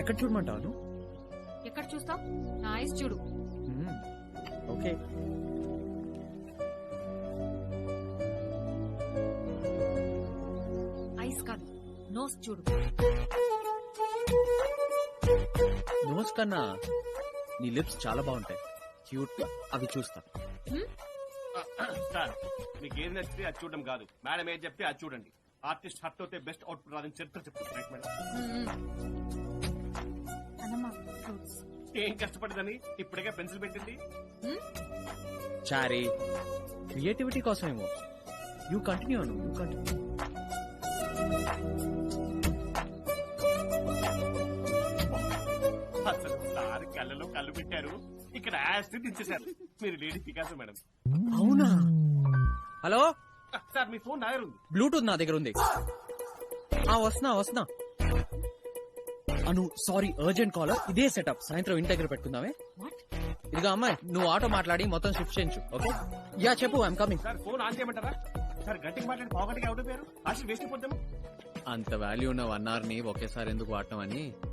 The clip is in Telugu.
ఎక్కడ చూడమంటావు ఎక్కడ చూస్తావు? నా ఐస్ చూడు. ఓకే. ఐస్ కాదు నోస్ చూడు. నోస్ కన్నా నీ లిప్స్ చాలా బాగుంటాయి. క్యూట్గా అవి చూస్తా. సార్ మీకు ఏది నచ్చితే అది చూడడం కాదు. మేడం ఏది చెప్తే అది చూడండి. ఆర్టిస్ట్ హర్ట్ అవుతే బెస్ట్ అవుట్పుట్ రాదని చరిత్ర చెప్తుంది. ఏం కష్టపడదని ఇప్పటికే పెన్సిల్ పెట్టింది? చారీ. Creativity కోసమేమో. You continue Anu. You continue అసలు సార్ కళ్ళలో కళ్ళు పెట్టారు. ఇక్కడ యాస్ట్ దించేశారు మీరు లేడీ పికాసో మేడం. అవునా? హలో? సార్ మీ ఫోన్ నాగర్ ఉంది. బ్లూటూత్ నా దగ్గర ఉంది. ఆ వస్తున్నా వస్తున్నా. అను సారీ అర్జెంట్ కాలర్ ఇదే సెటప్ సాయంత్రం ఇంటి దగ్గర పెట్టుకుందామే. ఇదిగో అమ్మాయి నువ్వు ఆటో మాట్లాడి మొత్తం షిఫ్ట్ చేయించు ఓకే? యా చెప్పు I'm coming sir phone on చేయమంటారా? సార్ గట్టికి మాట్లాడి పావుగట్టిగా అవుట్ అయిపోయారు అసలు వేస్ట్ అయిపోతాము అంత వాల్యూ ఉన్న వన్ అవర్ని ఒకేసారి ఎందుకు వాడటం అని?